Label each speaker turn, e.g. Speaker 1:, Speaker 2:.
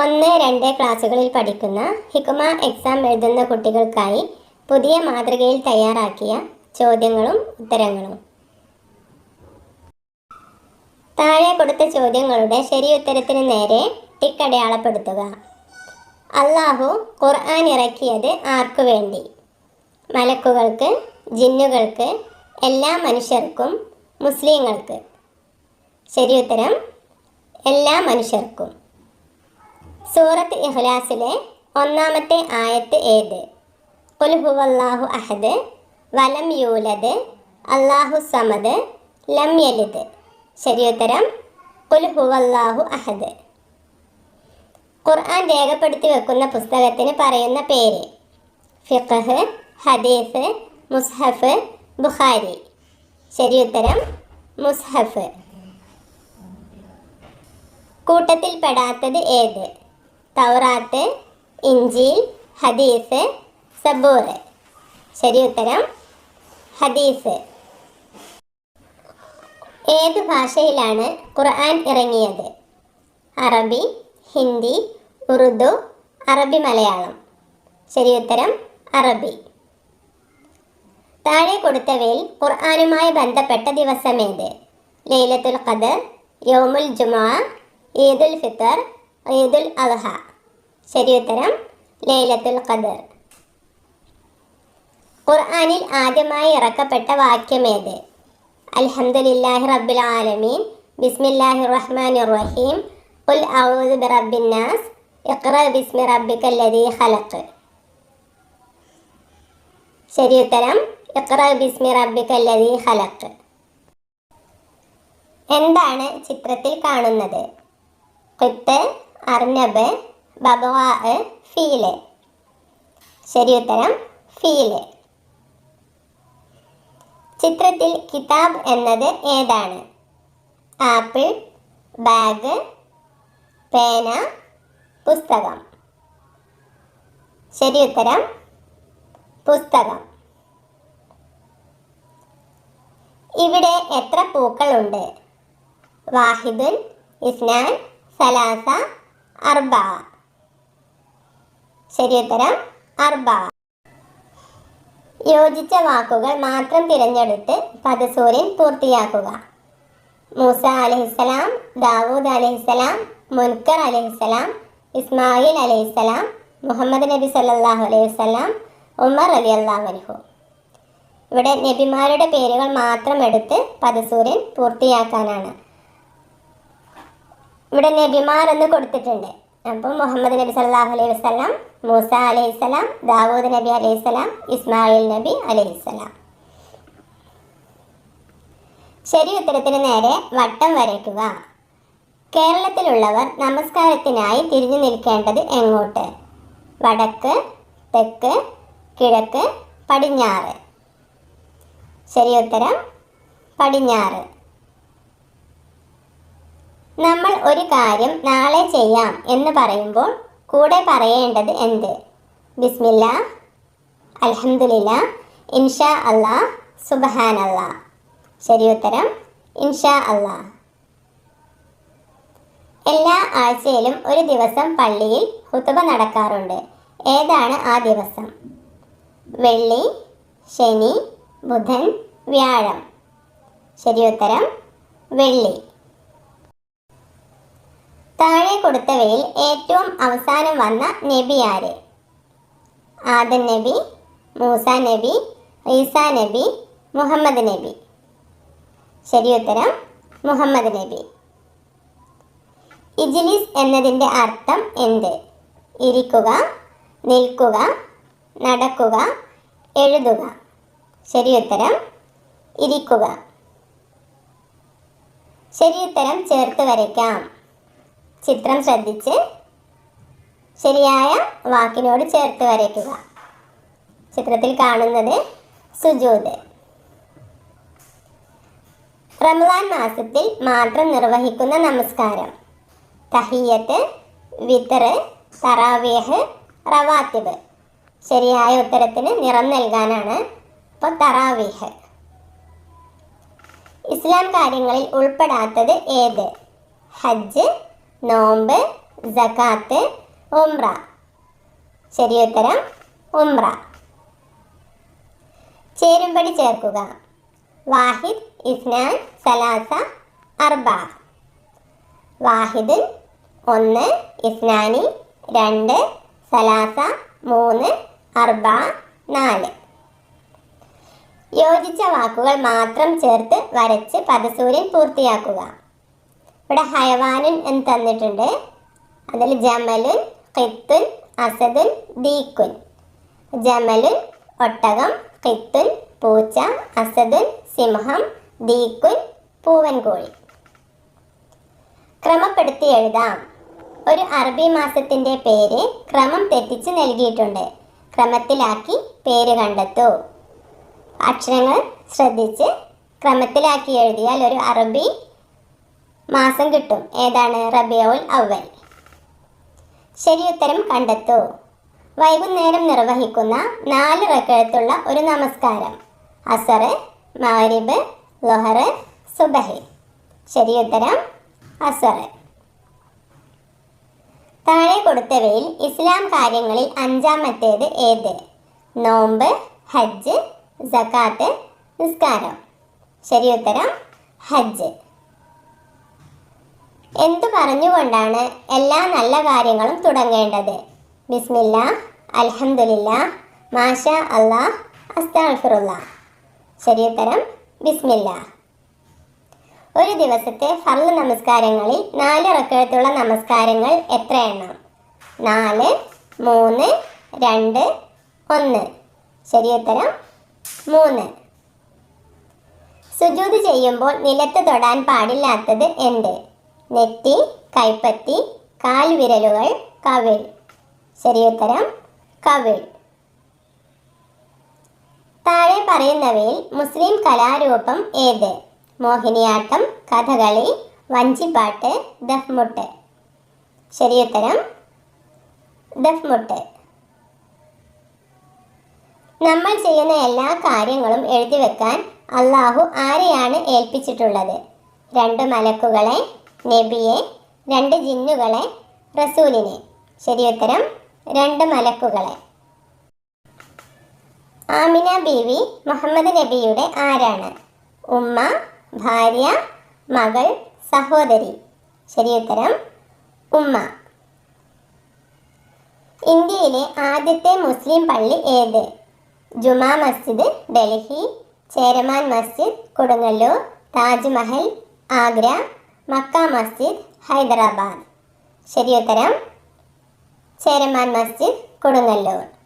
Speaker 1: ഒന്ന് രണ്ട് ക്ലാസ്സുകളിൽ പഠിക്കുന്ന ഹിക്കുമ എക്സാം എഴുതുന്ന കുട്ടികൾക്കായി പുതിയ മാതൃകയിൽ തയ്യാറാക്കിയ ചോദ്യങ്ങളും ഉത്തരങ്ങളും. താഴെ കൊടുത്ത ചോദ്യങ്ങളുടെ ശരിയുത്തരത്തിന് നേരെ ടിക്ക് അടയാളപ്പെടുത്തുക. അള്ളാഹു ഖുർആൻ ഇറക്കിയത് ആർക്കു വേണ്ടി? മലക്കുകൾക്ക് ജിന്നുകൾക്ക് എല്ലാ മനുഷ്യർക്കും മുസ്ലിങ്ങൾക്ക്. ശരിയുത്തരം എല്ലാ മനുഷ്യർക്കും. സൂറത്ത് ഇഖ്ലാസിലെ ഒന്നാമത്തെ ആയത്ത് ഏത്? ഖുൽ ഹുവല്ലാഹു അഹദ് വലം യൂലദ് അല്ലാഹു സമദ് ലം യലിദ്. ശരിയുത്തരം ഖുൽ ഹുവല്ലാഹു അഹദ്. ഖുർആൻ രേഖപ്പെടുത്തി വെക്കുന്ന പുസ്തകത്തിന് പറയുന്ന പേര് ഫിഖഹ് ഹദീസ് മുസ്ഹഫ് ബുഖാരി. ശരിയുത്തരം മുസ്ഹഫ്. കൂട്ടത്തിൽപ്പെടാത്തത് ഏത്? തൗറാത്ത് ഇഞ്ചീൽ ഹദീസ് സബൂർ ശരി ഉത്തരം ഹദീസ്. ഏത് ഭാഷയിലാണ് ഖുർആൻ ഇറങ്ങിയത്? അറബി ഹിന്ദി ഉറുദു അറബി മലയാളം. ശരി ഉത്തരം അറബി. താഴെ കൊടുത്തവയിൽ ഖുർആാനുമായി ബന്ധപ്പെട്ട ദിവസമേത്? ലൈലത്തുൽ ഖദർ യോമുൽ ജുമാ ഈദുൽ ഫിത്തർ ഈദുൽ അദ്ഹ. ഉത്തരം ലൈലത്തുൽ ഖദർ. ഖുർആനിൽ ആദ്യമായി ഇറക്കപ്പെട്ട വാക്യമേത്? അൽഹംദുലില്ലാഹി റബ്ബിൽ ആലമീൻ. ബിസ്മില്ലാഹി റഹ്മാൻ റഹീം. ഖുൽ ഔദു ബി നാസ്. ഇഖ്റ ബിസ്മി റബ്ബിക്കല്ലദീ ഖലഖ്. ശരി ഉത്തരം ഇഖ്റ ബിസ്മി റബ്ബിക്കല്ലദീ ഖലഖ്. എന്താണ് ചിത്രത്തിൽ കാണുന്നത്? കുത്ത് അർണബ് ബബവാ ഫീൽ. ശരി ഉത്തരം ഫീൽ. ചിത്രത്തിൽ കിതാബ് എന്നത് ഏതാണ്? ആപ്പിൾ ബാഗ് പേന പുസ്തകം. ശരി ഉത്തരം പുസ്തകം. ഇവിടെ എത്ര പൂക്കളുണ്ട്? വാഹിദുൻ ഇസ്നാൻ സലാസ അർബ ശരിയുത്തരം അർബ യോജിച്ച വാക്കുകൾ മാത്രം തിരഞ്ഞെടുത്ത് പദസൂര്യൻ പൂർത്തിയാക്കുക. മൂസ അലഹിസ്സലാം ദാവൂദ് അലഹിസ്സലാം മുൻകർ അലഹിസ്സലാം ഇസ്മായിൽ അലഹിസ്സലാം മുഹമ്മദ് നബി സല്ലാഹു അലൈഹി വസല്ലം ഉമർ അലി അള്ളാഹുനഹു ഇവിടെ നബിമാരുടെ പേരുകൾ മാത്രം എടുത്ത് പദസൂര്യൻ പൂർത്തിയാക്കാനാണ്. ഇവിടെ നബിമാർ എന്ന് കൊടുത്തിട്ടുണ്ട്. അപ്പം മുഹമ്മദ് നബി സല്ലല്ലാഹു അലൈഹി വസ്ലാം മൂസ അലൈഹി അലൈഹിസ്സലാം ദാവൂദ് നബി അലൈഹി അലൈഹിസ്സലാം ഇസ്മായിൽ നബി അലൈഹി അലൈഹിസ്സലാം ശരി ഉത്തരത്തിന് നേരെ വട്ടം വരയ്ക്കുക. കേരളത്തിലുള്ളവർ നമസ്കാരത്തിനായി തിരിഞ്ഞു നിൽക്കേണ്ടത് എങ്ങോട്ട്? വടക്ക് തെക്ക് കിഴക്ക് പടിഞ്ഞാറ്. ശരി ഉത്തരം പടിഞ്ഞാറ്. നമ്മൾ ഒരു കാര്യം നാളെ ചെയ്യാം എന്ന് പറയുമ്പോൾ കൂടെ പറയേണ്ടത് എന്ത്? ബിസ്മില്ല അലഹമുല്ല ഇൻഷാ അല്ലാ ശരി ഉത്തരം ഇൻഷാ അല്ലാ. എല്ലാ ആഴ്ചയിലും ഒരു ദിവസം പള്ളിയിൽ ഹുതുബ നടക്കാറുണ്ട്. ഏതാണ് ആ ദിവസം? വെള്ളി ശനി ബുധൻ വ്യാഴം. ശരിയുത്തരം വെള്ളി. താഴെ കൊടുത്തവയിൽ ഏറ്റവും അവസാനം വന്ന നബി ആര്? ആദൻ നബി മൂസ നബി ഈസ നബി മുഹമ്മദ് നബി. ശരിയുത്തരം മുഹമ്മദ് നബി. ഇജ്ലിസ് എന്നതിന്റെ അർത്ഥം എന്ത്? ഇരിക്കുക നിൽക്കുക നടക്കുക എഴുതുക. ശരിയുത്തരം ഇരിക്കുക. ശരിയുത്തരം ചേർത്ത് വരയ്ക്കാം. ചിത്രം ശ്രദ്ധിച്ച് ശരിയായ വാക്കിനോട് ചേർത്ത് വരയ്ക്കുക. ചിത്രത്തിൽ കാണുന്നത് സുജൂത്. റമദാൻ മാസത്തിൽ മാത്രം നിർവഹിക്കുന്ന നമസ്കാരം. തഹിയത്ത് വിത്തറ് തറാവേഹ് റവാത്തിബ്. ശരിയായ ഉത്തരത്തിന് നിറം നൽകാനാണ് ഇപ്പോൾ തറാവീഹ്. ഇസ്ലാം കാര്യങ്ങളിൽ ഉൾപ്പെടാത്തത് ഏത്? ഹജ്ജ് നോമ്പ് സക്കാത്ത് ഉംറ. ശരിയുത്തരം ഉംറ. ചേരുംപടി ചേർക്കുക. വാഹിദ് ഇസ്നാൻ സലാസ അർബ. വാഹിദ് ഒന്ന് ഇസ്നാനി രണ്ട് സലാസ മൂന്ന് അർബ നാല്. യോജിച്ച വാക്കുകൾ മാത്രം ചേർത്ത് വരച്ച് പദസൂര്യൻ പൂർത്തിയാക്കുക. ഇവിടെ ഹയവാനുൻ എന്ന് തന്നിട്ടുണ്ട്. അതിൽ ജമലുൻ കിത്തുൻ അസദുൻ ദീക്കുൻ. ജമലുൻ ഒട്ടകം കിത്തുൻ പൂച്ച അസദുൻ സിംഹം ദീക്കുൻ പൂവൻ കോഴി ക്രമപ്പെടുത്തി എഴുതാം. ഒരു അറബി മാസത്തിന്റെ പേര് ക്രമം തെറ്റിച്ച് നൽകിയിട്ടുണ്ട്. ക്രമത്തിലാക്കി പേര് കണ്ടെത്തൂ. അക്ഷരങ്ങൾ ശ്രദ്ധിച്ച് ക്രമത്തിലാക്കി എഴുതിയാൽ ഒരു അറബി മാസം കിട്ടും. ഏതാണ്? റബിയൗൽ അവൽ ശരി ഉത്തരം കണ്ടെത്തൂ. വൈകുന്നേരം നിർവഹിക്കുന്ന നാല് റക്കഴത്തുള്ള ഒരു നമസ്കാരം. അസർ മാരിബ് ലൊഹറ് സുബഹി. ഉത്തരം അസർ. താഴെ കൊടുത്തവയിൽ ഇസ്ലാം കാര്യങ്ങളിൽ അഞ്ചാമത്തേത് ഏത്? നോമ്പ് ഹജ്ജ് സക്കാത്ത് നിസ്കാരം. ശരി ഉത്തരം ഹജ്ജ്. എന്തു പറഞ്ഞുകൊണ്ടാണ് എല്ലാ നല്ല കാര്യങ്ങളും തുടങ്ങേണ്ടത്? ബിസ്മില്ല അൽഹംദുലില്ല മാഷ അല്ലാഹ് അസ്താഫിറുല്ല ശരിയുത്തരം ബിസ്മില്ല. ഒരു ദിവസത്തെ ഫർൾ നമസ്കാരങ്ങളിൽ നാല് റക്കഴത്തുള്ള നമസ്കാരങ്ങൾ എത്ര എണ്ണം നാല് മൂന്ന് രണ്ട് ഒന്ന്. ശരിയുത്തരം മൂന്ന്. സുജൂത് ചെയ്യുമ്പോൾ നിലത്ത് തൊടാൻ പാടില്ലാത്തത് എന്ത്? നെറ്റി കൈപ്പത്തി കാൽവിരലുകൾ കവിൾ. ശരിയുത്തരം കവിൾ. താഴെ പറയുന്നവയിൽ മുസ്ലിം കലാരൂപം ഏത്? മോഹിനിയാട്ടം കഥകളി വഞ്ചിപ്പാട്ട് ദഫ്മുട്ട്. ശരിയുത്തരം ദഫ്മുട്ട്. നമ്മൾ ചെയ്യുന്ന എല്ലാ കാര്യങ്ങളും എഴുതി വെക്കാൻ അള്ളാഹു ആരെയാണ് ഏൽപ്പിച്ചിട്ടുള്ളത്? രണ്ട് മലക്കുകളെ നബിയെ രണ്ട് ജിന്നുകളെ റസൂലിനെ. ശരിയുത്തരം രണ്ട് മലക്കുകളെ. ആമിന ബീവി മുഹമ്മദ് നബിയുടെ ആരാണ്? ഉമ്മ ഭാര്യ മകൾ സഹോദരി. ശരിയുത്തരം ഉമ്മ. ഇന്ത്യയിലെ ആദ്യത്തെ മുസ്ലിം പള്ളി ഏത്? ജുമാ മസ്ജിദ് ഡൽഹി ചേരമാൻ മസ്ജിദ് കൊടുങ്ങല്ലൂർ താജ്മഹൽ ആഗ്ര മക്ക മസ്ജിദ് ഹൈദരാബാദ്. ശരിയുത്തരം? ചേരമാൻ മസ്ജിദ് കൊടുങ്ങല്ലൂർ.